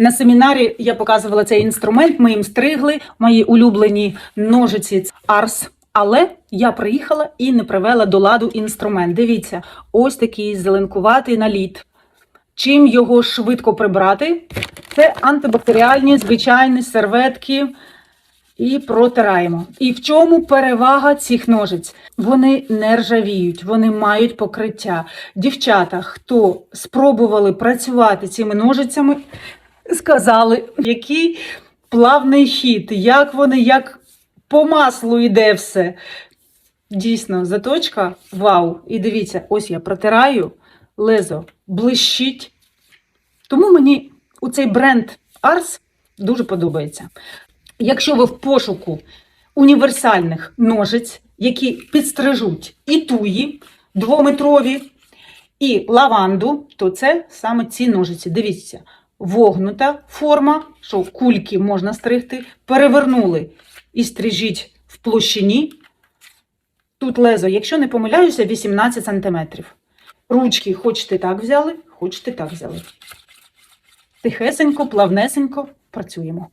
На семінарі я показувала цей інструмент, ми їм стригли, мої улюблені ножиці Арс. Але я приїхала і не привела до ладу інструмент. Дивіться, ось такий зеленкуватий наліт. Чим його швидко прибрати? Це антибактеріальні звичайні серветки. І протираємо. І в чому перевага цих ножиць? Вони не ржавіють, вони мають покриття. Дівчата, хто спробували працювати цими ножицями, сказали, який плавний хід, як вони, як по маслу йде все. Дійсно, заточка вау. І дивіться, ось я протираю, лезо блищить. Тому мені у цей бренд Ars дуже подобається. Якщо ви в пошуку універсальних ножиць, які підстрижуть і туї двометрові, і лаванду, то це саме ці ножиці. Дивіться, вогнута форма, що кульки можна стригти, перевернули і стрижіть в площині. Тут лезо, якщо не помиляюся, 18 см. Ручки хочете так взяли, хочете так взяли. Тихесенько, плавнесенько працюємо.